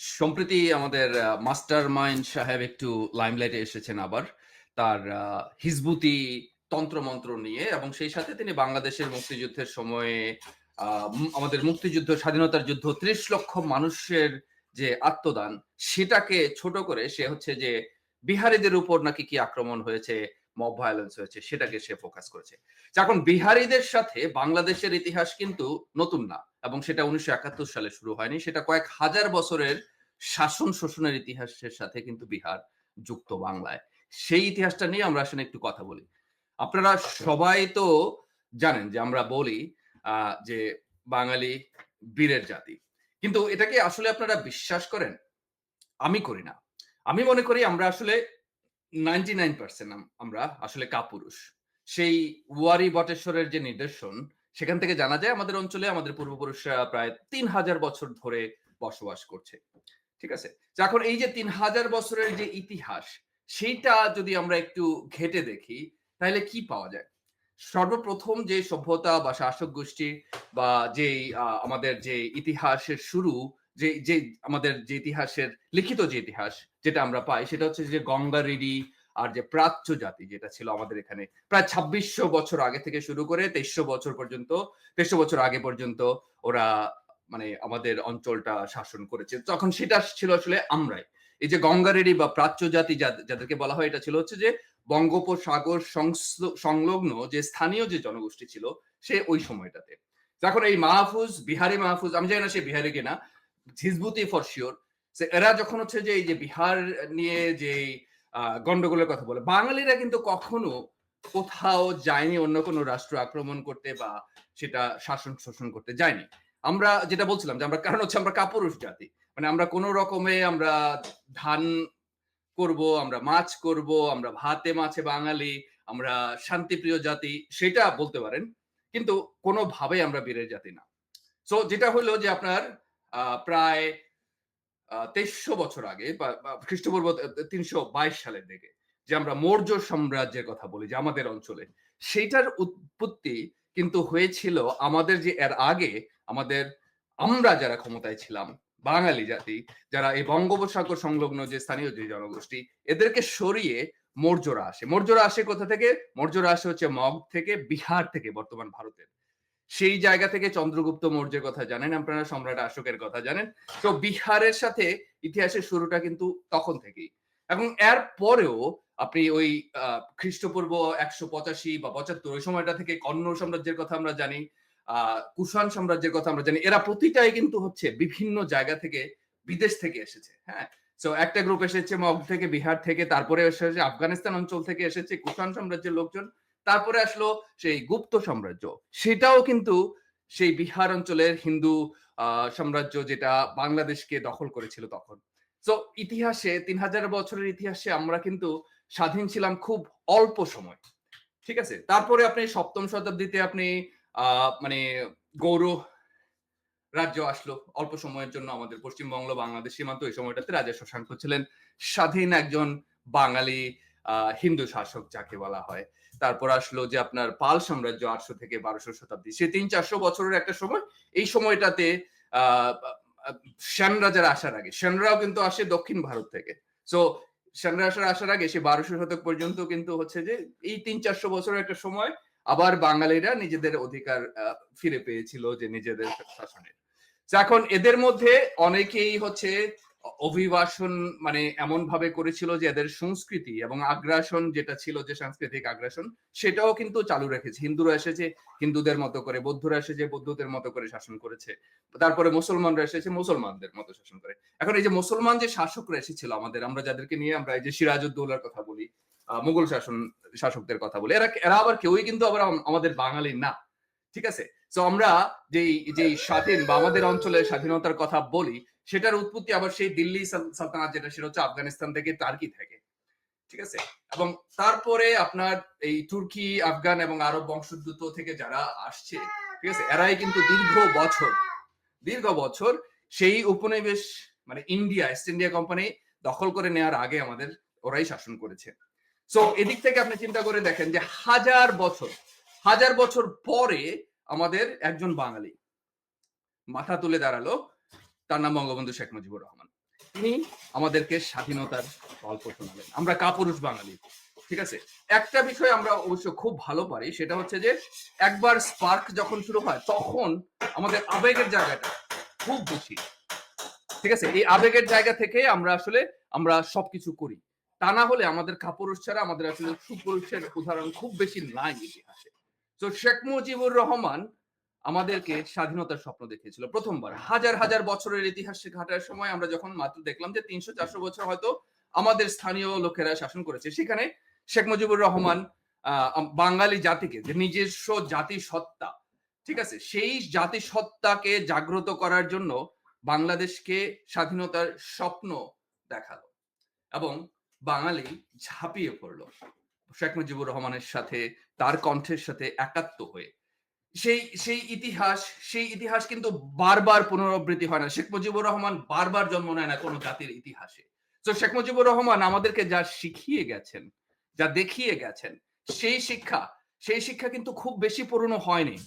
সম্প্রতি আমাদের master mind সাহেব একটু লাইমলাইটে এসেছেন আবার। তার হিজবুতি তন্ত্রমন্ত্র নিয়ে এবং সেই সাথে তিনি বাংলাদেশের মুক্তিযুদ্ধের সময়ে আমাদের মুক্তিযুদ্ধ, স্বাধীনতার যুদ্ধ, ত্রিশ লক্ষ মানুষের যে আত্মদান, সেটাকে ছোট করে সে হচ্ছে যে বিহারীদের উপর নাকি কি আক্রমণ হয়েছে মব ভায়োলেন্স হয়েছে সেটাকে সে ফোকাস করেছে। এখন বিহারীদের সাথে বাংলাদেশের ইতিহাস কিন্তু নতুন না এবং সেটা উনিশশো একাত্তর সালে শুরু হয়নি। সেটা কয়েক হাজার বছরের শাসন শোষণের ইতিহাসের সাথে কিন্তু বিহার যুক্ত বাংলায়। সেই ইতিহাসটা নিয়ে আমরা আসলে একটু কথা বলি। আপনারা সবাই তো জানেন যে আমরা বলি আহ, যে বাঙালি বীরের জাতি। কিন্তু এটাকে আসলে আপনারা বিশ্বাস করেন? আমি করি না। আমি মনে করি আমরা আসলে নাইনটি নাইন পার্সেন্ট আমরা আসলে কাপুরুষ। সেই ওয়ারি বটেশ্বরের যে নিদর্শন, সেখান থেকে জানা যায় আমাদের অঞ্চলে আমাদের পূর্বপুরুষরা প্রায় তিন হাজার বছর ধরে বসবাস করছে। ঠিক আছে? এখন এই যে তিন হাজার বছরের যে ইতিহাস, সেইটা যদি আমরা একটু ঘেটে দেখি, তাহলে কি পাওয়া যায়? সর্বপ্রথম যে সভ্যতা বা শাসক গোষ্ঠী বা যে আমাদের যে ইতিহাসের শুরু যে যে আমাদের যে ইতিহাসের লিখিত যে ইতিহাস যেটা আমরা পাই সেটা হচ্ছে যে গঙ্গা রেডি আর যে প্রাচ্য জাতি যেটা ছিল আমাদের এখানে প্রায় ছাব্বিশশো বছর আগে থেকে শুরু করে তেইশশো বছর পর্যন্ত, তেইশশো বছর আগে পর্যন্ত ওরা মানে আমাদের অঞ্চলটা শাসন করেছে। তখন সেটা ছিল আসলে আমরাই। এই যে গঙ্গারেডি বা প্রাচ্য জাতি যাদেরকে বলা হয়, এটা ছিল হচ্ছে যে বঙ্গোপসাগর সংলগ্ন যে স্থানীয় যে জনগোষ্ঠী ছিল সে ওই সময়টাতে। এখন এই মাহফুজ, বিহারি মাহফুজ, আমি জানি না সে বিহারি কিনা হিজবুতি ফর শিওর এরা যখন হচ্ছে যে এই যে বিহার নিয়ে যে গন্ডগোলের কথা বলে, বাঙালিরা কিন্তু কখনো কোথাও যায়নি, অন্য কোনো রাষ্ট্র আক্রমণ করতে বা সেটা শাসন শোষণ করতে যায়নি। আমরা যেটা বলছিলাম যে আমরা, কারণ হচ্ছে আমরা কাপুরুষ জাতি। মানে আমরা কোনো রকমে আমরা ধান করব, আমরা মাছ করব, আমরা ভাতে মাছে বাঙালি, আমরা শান্তিপ্রিয় জাতি, সেটা বলতে পারেন। কিন্তু কোনোভাবেই আমরা বীরের জাতি না। সো যেটা হলো যে আপনার প্রায় তেইশশো বছর আগে বা খ্রিস্টপূর্ব তিনশো বাইশ সালের দিকে যে আমরা মৌর্য সাম্রাজ্যের কথা বলি যে আমাদের অঞ্চলে, সেইটার উৎপত্তি কিন্তু হয়েছিল আমাদের যে এর আগে আমাদের আমরা যারা ক্ষমতায় ছিলাম, বাঙালি জাতি, যারা এই বঙ্গোপসাগর সংলগ্ন যে স্থানীয় যে জনগোষ্ঠী, এদেরকে সরিয়ে মৌর্যরা আসে। মৌর্যরা আসে কোথা থেকে? মৌর্যরা আসে হচ্ছে মগ থেকে বিহার থেকে বর্তমান ভারতের। সেই জায়গা থেকে চন্দ্রগুপ্ত মৌর্যের কথা জানেন, আপনারা সম্রাট অশোকের কথা জানেন। তো বিহারের সাথে ইতিহাসের শুরুটা কিন্তু তখন থেকেই। এবং এর পরেও আপনি ওই খ্রিস্টপূর্ব একশো পঁচাশি বা পঁচাত্তর, ওই সময়টা থেকে কন্নড় সাম্রাজ্যের কথা আমরা জানি কুষাণ সাম্রাজ্যের কথা আমরা জানি, এরা প্রতিটাই কিন্তু হচ্ছে বিভিন্ন জায়গা থেকে বিদেশ থেকে এসেছে হ্যাঁ। তো একটা গ্রুপ এসেছে মগ থেকে বিহার থেকে, তারপরে এসেছে আফগানিস্তান অঞ্চল থেকে এসেছে কুষাণ সাম্রাজ্যের লোকজন। তারপরে আসলো সেই গুপ্ত সাম্রাজ্য। সেটাও কিন্তু সেই বিহার অঞ্চলের হিন্দু সাম্রাজ্য যেটা বাংলাদেশকে দখল করেছিল তখন। তো ইতিহাসে, তিন হাজার বছরের ইতিহাসে আমরা কিন্তু স্বাধীন ছিলাম খুব অল্প সময়। ঠিক আছে? তারপরে আপনি সপ্তম শতাব্দীতে আপনি মানে গৌর রাজ্য আসলো। অল্প সময়ের জন্য আমাদের পশ্চিমবঙ্গ, বাংলাদেশ সীমান্ত, এই সময়টাতে রাজা শশাঙ্ক ছিলেন স্বাধীন একজন বাঙালি হিন্দু শাসক যাকে বলা হয়। তারপর আসলো যে আপনার পাল সাম্রাজ্য আটশো থেকে বারোশো শতাব্দী। সে তিন চারশো বছরের একটা সময়। এই সময়টাতে যারা আসার আগে সেনরাও কিন্তু আসে দক্ষিণ ভারত থেকে। সো সেনরা আসার আসার আগে সে বারোশো শতক পর্যন্ত কিন্তু হচ্ছে যে, এই তিন চারশো বছরের একটা সময় আবার বাঙালিরা নিজেদের অধিকার ফিরে পেয়েছিল যে নিজেদের শাসনের। এখন এদের মধ্যে অনেকেই হচ্ছে অভিবাসন মানে এমন ভাবে করেছিল যে এদের সংস্কৃতি এবং আগ্রাসন যেটা ছিল যে সাংস্কৃতিক আগ্রাসন, সেটাও কিন্তু চালু রেখেছে। হিন্দুরা এসেছে, হিন্দুদের মতো করে, বৌদ্ধরা এসেছে, বৌদ্ধদের মতো করে শাসন করেছে। তারপরে মুসলমানরা এসেছে, মুসলমানদের মতো শাসন করে। এখন এই যে মুসলমান যে শাসকরা এসেছিল আমাদের, আমরা যাদেরকে নিয়ে আমরা এই যে সিরাজউদ্দৌলার কথা বলি মুঘল শাসন শাসকদের কথা বলি, এরা এরা আবার কেউই কিন্তু আবার আমাদের বাঙালি না, ঠিক আছে? তো আমরা যেই যেই স্বাধীন বা আমাদের অঞ্চলের স্বাধীনতার কথা বলি, সেটার উৎপত্তি আবার সেই দিল্লি সালতানাত যেটা, সেটা হচ্ছে আফগানিস্তান থেকে টার্কি থেকে। ঠিক আছে? এবং তারপরে আপনার এই তুর্কি, আফগান এবং আরব বংশোদ্ভূত থেকে যারা আসছে, ঠিক আছে? এরাই কিন্তু দীর্ঘ বছর দীর্ঘ বছর সেই উপনিবেশ মানে ইন্ডিয়া ইস্ট ইন্ডিয়া কোম্পানি দখল করে নেওয়ার আগে আমাদের ওরাই শাসন করেছে। সো এদিক থেকে আপনি চিন্তা করে দেখেন যে হাজার বছর হাজার বছর পরে আমাদের একজন বাঙালি। মাথা তুলে দাঁড়াল, তার নাম বঙ্গবন্ধু শেখ মুজিবুর রহমান। তিনি আমাদেরকে স্বাধীনতার গল্প শোনালেন। আমরা কাপুরুষ বাঙালি, ঠিক আছে? একটা বিষয় আমরা অবশ্য খুব ভালো পারি, সেটা হচ্ছে যে, একবার স্পার্ক যখন শুরু হয়, তখন আমাদের আবেগের জায়গাটা খুব বেশি। ঠিক আছে? এই আবেগের জায়গা থেকে আমরা আসলে, আমরা সবকিছু করি। তা না হলে আমাদের কাপুরুষ ছাড়া আমাদের আসলে সুপুরুষের উদাহরণ খুব বেশি নাই ইতিহাসে। তো শেখ মুজিবুর রহমান আমাদেরকে স্বাধীনতার স্বপ্ন দেখিয়েছিল প্রথমবার। হাজার হাজার বছরের ইতিহাসে ঘাটার সময় আমরা যখন মাত্র দেখলাম যে তিনশো চারশো বছর হয়তো আমাদের স্থানীয় লোকেরা শাসন করেছে, সেখানে শেখ মুজিবুর রহমান বাঙালি জাতিকে, যে নিজস্ব জাতি সত্তা ঠিক আছে? সেই জাতি সত্তাকে জাগ্রত করার জন্য বাংলাদেশকে স্বাধীনতার স্বপ্ন দেখাল এবং বাঙালি ঝাঁপিয়ে পড়ল। শেখ মুজিবুর রহমানের সাথে, তার কণ্ঠের সাথে একাত্ম হয়ে। সেই সেই ইতিহাস সেই ইতিহাস কিন্তু বারবার পুনরাবৃত্তি হয় না। শেখ মুজিবুর রহমান বারবার জন্ম নেয় না কোনো জাতির ইতিহাসে। তো শেখ মুজিবুর রহমান আমাদেরকে যা শিখিয়ে গেছেন, যা দেখিয়ে গেছেন, সেই শিক্ষা সেই শিক্ষা কিন্তু খুব বেশি পুরনো হয়নি।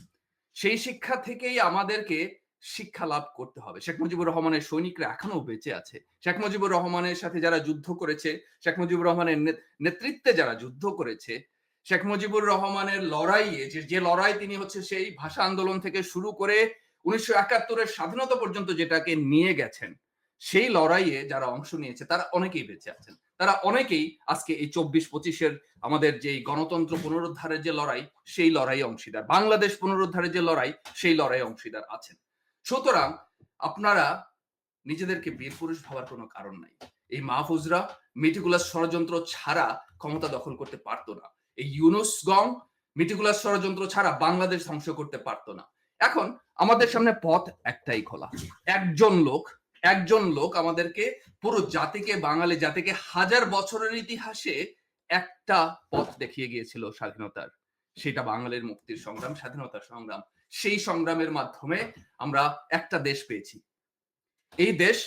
সেই শিক্ষা থেকেই আমাদেরকে শিক্ষা লাভ করতে হবে। শেখ মুজিবুর রহমানের সৈনিকরা এখনও বেঁচে আছে। শেখ মুজিবুর রহমানের সাথে যারা যুদ্ধ করেছে, শেখ মুজিবুর রহমানের নেতৃত্বে যারা যুদ্ধ করেছে, শেখ মুজিবুর রহমানের লড়াইয়ে যে লড়াই তিনি হচ্ছে সেই ভাষা আন্দোলন থেকে শুরু করে উনিশশো একাত্তরের স্বাধীনতা পর্যন্ত যেটাকে নিয়ে গেছেন, সেই লড়াইয়ে যারা অংশ নিয়েছে, তারা অনেকেই বেঁচে আছেন। তারা অনেকেই আজকে এই চব্বিশ পঁচিশের আমাদের যে গণতন্ত্র পুনরুদ্ধারের যে লড়াই, সেই লড়াই অংশীদার। বাংলাদেশ পুনরুদ্ধারের যে লড়াই, সেই লড়াই অংশীদার আছেন। সুতরাং আপনারা নিজেদেরকে বীর পুরুষ ভাবার কোনো কারণ নাই। এই মাহফুজরা মিটিকুলাস ষড়যন্ত্র ছাড়া ক্ষমতা দখল করতে পারতো না। এই ইউনুস গং মিটিকুলাস ষড়যন্ত্র ছাড়া বাংলাদেশ ধ্বংস করতে পারতো না। এখন আমাদের সামনে পথ একটাই খোলা। একজন লোক একজন লোক আমাদেরকে পুরো জাতিকে, বাঙালি জাতিকে হাজার বছরের ইতিহাসে একটা পথ দেখিয়ে গিয়েছিল স্বাধীনতার। সেটা বাঙালির মুক্তির সংগ্রাম, স্বাধীনতার সংগ্রাম। সেই সংগ্রামের মাধ্যমে আমরা একটা দেশ পেয়েছি। এই দেশ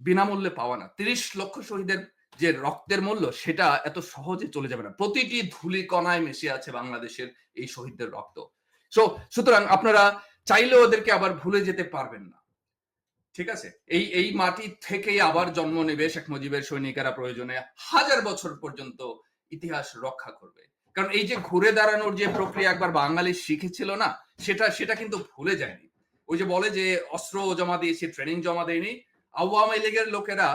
বিনামূল্যে পাওয়া না। তিরিশ লক্ষ শহীদের যে রক্তের মূল্য, সেটা এত সহজে চলে যাবে না। প্রতিটি ধুলি কণায় মিশে আছে বাংলাদেশের এই শহীদদের রক্ত। সো সুতরাং আপনারা চাইলে ওদেরকে আবার ভুলে যেতে পারবেন না। ঠিক আছে? এই এই মাটি থেকেই আবার জন্ম নেবে শেখ মুজিবের সৈনিকেরা প্রয়োজনে হাজার বছর পর্যন্ত ইতিহাস রক্ষা করবে। কারণ এই যে ঘুরে দাঁড়ানোর যে প্রক্রিয়া একবার বাঙালি শিখেছিল না, সেটা সেটা কিন্তু ভুলে যায়নি। ওই যে বলে যে অস্ত্র জমা দিয়েছে ট্রেনিং জমা দেয়নি, আওয়ামী লীগের লোকেরা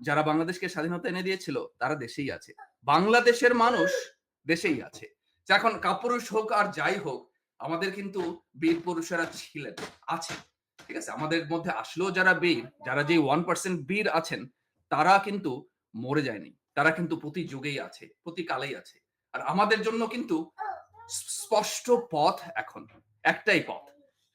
যারা বাংলাদেশকে স্বাধীনতা এনে দিয়েছিল, তারা দেশেই আছে। বাংলাদেশের মানুষ দেশেই আছে। এখন কাপুরুষ হোক আর যাই হোক, আমাদের কিন্তু বীর পুরুষেরা ছিলেন আছে ঠিক আছে? আমাদের মধ্যে আসলেও যারা বীর, যারা যে ওয়ান পার্সেন্ট বীর আছেন, তারা কিন্তু মরে যায়নি। তারা কিন্তু প্রতি যুগেই আছে প্রতি কালেই আছে। আর আমাদের জন্য কিন্তু স্পষ্ট পথ এখন, একটাই পথ।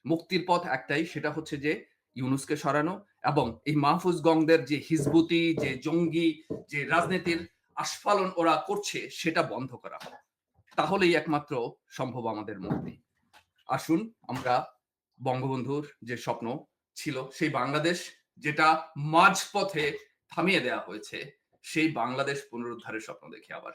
মুক্তির পথ একটাই, সেটা হচ্ছে যে ইউনুসকে সরানো এবং এই মাহফুজ গংদের যে হিজবুতি, যে জঙ্গি, যে রাজনীতির আস্ফালন ওরা করছে, সেটা বন্ধ করা তাহলেই একমাত্র সম্ভব আমাদের মুক্তি। আসুন আমরা বঙ্গবন্ধুর যে স্বপ্ন ছিল, সেই বাংলাদেশ যেটা মাঝপথে থামিয়ে দেওয়া হয়েছে, সেই বাংলাদেশ পুনরুদ্ধারের স্বপ্ন দেখি আবার।